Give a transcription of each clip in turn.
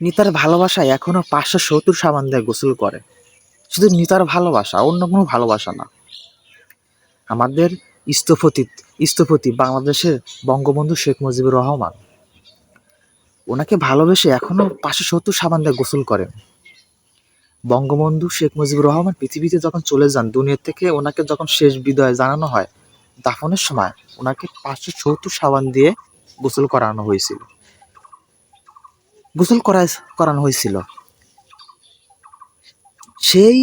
নিতার ভালোবাসায় এখনও পাঁচশো সত্তর সাবান দিয়ে গোসল করে। শুধু নিতার ভালোবাসা, অন্য কোনো ভালোবাসা না। আমাদের স্থপতি স্থপতি বাংলাদেশের বঙ্গবন্ধু শেখ মুজিবুর রহমান। ওনাকে ভালোবেসে এখনও পাঁচশো সত্তর সাবান দিয়ে গোসল করেন। বঙ্গবন্ধু শেখ মুজিবুর রহমান পৃথিবীতে যখন চলে যান দুনিয়া থেকে ওনাকে যখন শেষ বিদায় জানানো হয়, দাফনের সময় ওনাকে পাঁচশো সত্তর সাবান দিয়ে গোসল করানো হয়েছিল। গোসল করা করানো হয়েছিল। সেই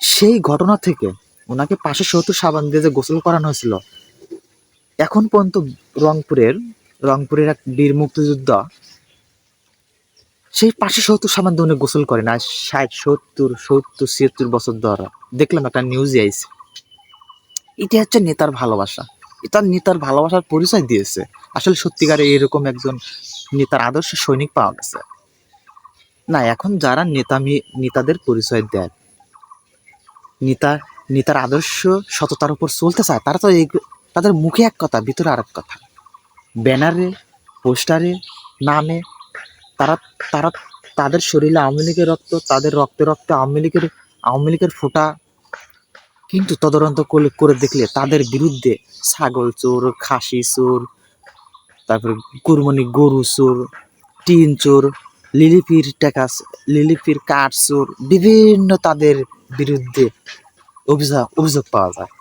সেই ঘটনা থেকে ওনাকে পাঁচশো সত্তর সাবান দিয়ে যে গোসল করানো হয়েছিল, এখন পর্যন্ত রংপুরের রংপুরের এক বীর মুক্তিযোদ্ধা সেই পাঁচশো সত্তর সাবান দিয়ে উনি গোসল করে না ষাট, সত্তর সত্তর, ছিয়াত্তর বছর ধরা। দেখলাম একটা নিউজে আইছে। এটা হচ্ছে নেতার ভালোবাসা। এটা নেতার ভালোবাসার পরিচয় দিয়েছে। আসলে সত্যিকারে এরকম একজন নেতার আদর্শ সৈনিক পাওয়া গেছে। না, এখন যারা নেতা নেতাদের পরিচয় দেয়, নেতা, নেতার আদর্শ সততার উপর চলতে চায়, তারা তো তাদের মুখে এক কথা, ভিতরে আর এক কথা। ব্যানারে, পোস্টারে, নামে, তারা তারা, তাদের শরীরে আওয়ামী লীগের রক্ত, তাদের রক্তে রক্তে আওয়ামী লীগের আওয়ামী লীগের ফোঁটা কিন্তু তদন্ত করে দেখলে তাদের বিরুদ্ধে ছাগল চোর, খাসি চোর, তারপরে কুরবানি গরু চোর, টিন চোর, লিলিপির টাকা লিলিপির কাঠ চোর, বিভিন্ন তাদের বিরুদ্ধে অভিযোগ অভিযোগ পাওয়া যায়।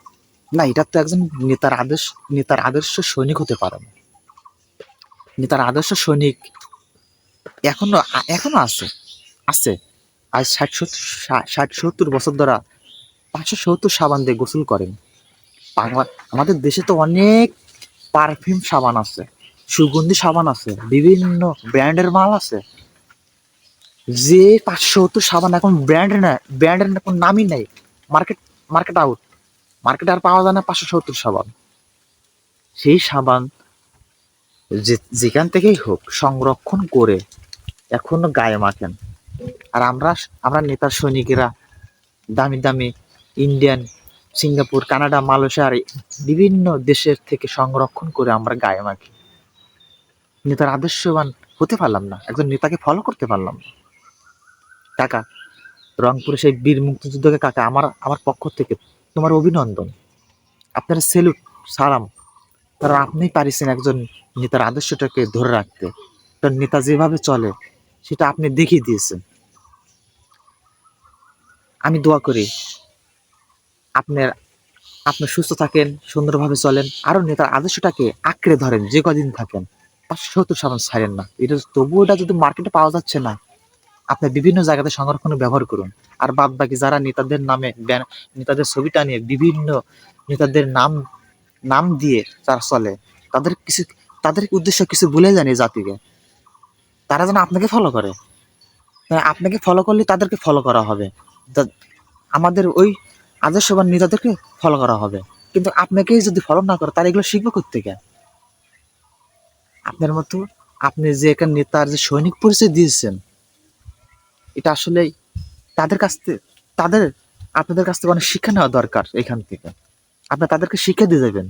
না, এটা তো একজন নেতার আদর্শ নেতার আদর্শ সৈনিক হতে পারে না। নেতার আদর্শ সৈনিক এখনও এখনও আছে। আছে। আজ ষাট সত্তর ষাট সত্তর বছর ধরা পাঁচশো সত্তর সাবান দিয়ে গোসল করেন। আমাদের দেশে তো অনেক পারফিউম সাবান আছে, সুগন্ধি সাবান আছে, বিভিন্ন ব্র্যান্ডের মাল আছে। যে পাঁচশো সত্তর সাবান এখন ব্র্যান্ড না ব্র্যান্ডের এখন নামই নেই। মার্কেট মার্কেট আউট মার্কেটে আর পাওয়া যায় না পাঁচশো সত্তর সাবান। সেই সাবান যে যেখান থেকেই হোক সংরক্ষণ করে এখনও গায়ে মাখেন। আর আমরা আমরা নেতার সৈনিকেরা দামি দামি ইন্ডিয়ান সিঙ্গাপুর কানাডা মালয়েশিয়ার বিভিন্ন দেশের থেকে সংরক্ষণ করে আমরা গায়ে মাখি নেতার আদর্শবান হতে পারলাম না, একজন নেতাকে ফলো করতে পারলাম না। কাকা, রংপুরে সেই বীর মুক্তিযুদ্ধকে কাকা, আমার আমার পক্ষ থেকে তোমার অভিনন্দন। আপনার সেলুট সালাম। কারণ আপনি পারিছেন একজন নেতার আদর্শটাকে ধরে রাখতে। কারণ নেতা যেভাবে চলে, সেটা আপনি দেখিয়ে দিয়েছেন। আমি দোয়া করি আপনার আপনি সুস্থ থাকেন, সুন্দরভাবে চলেন। আরও নেতার আদর্শটাকে আঁকড়ে ধরেন, যে কদিন থাকেন পাঁচশো সত্তর সাবান ছাড়েন না। এটা তবুও এটা যদি মার্কেটে পাওয়া যাচ্ছে না, আপনি বিভিন্ন জায়গাতে সংরক্ষণে ব্যবহার করুন। আর বাদ বাকি যারা নেতাদের নামে নেতাদের ছবিটা নিয়ে বিভিন্ন নেতাদের নাম নাম দিয়ে তারা চলে, তাদের কিছু, তাদের উদ্দেশ্য কিছু বলে জানি জাতিকে। তারা যেন আপনাকে ফলো করে। আপনাকে ফলো করলে তাদেরকে ফলো করা হবে। আমাদের ওই আদর্শবান নেতাদেরকে ফলো করা হবে। কিন্তু আপনাকেই যদি ফলো না করে, তারা এগুলো শিখবে কোথেকে আপনার মতো আপনি যে একটা নেতার যে সৈনিক পরিচয় দিয়েছেন, এটা আসলে তাদের কাছ থেকে তাদের আপনাদের কাছ থেকে অনেক শিক্ষা নেওয়া দরকার এখান থেকে। আপনি তাদেরকে শিক্ষা দিয়ে দেবেন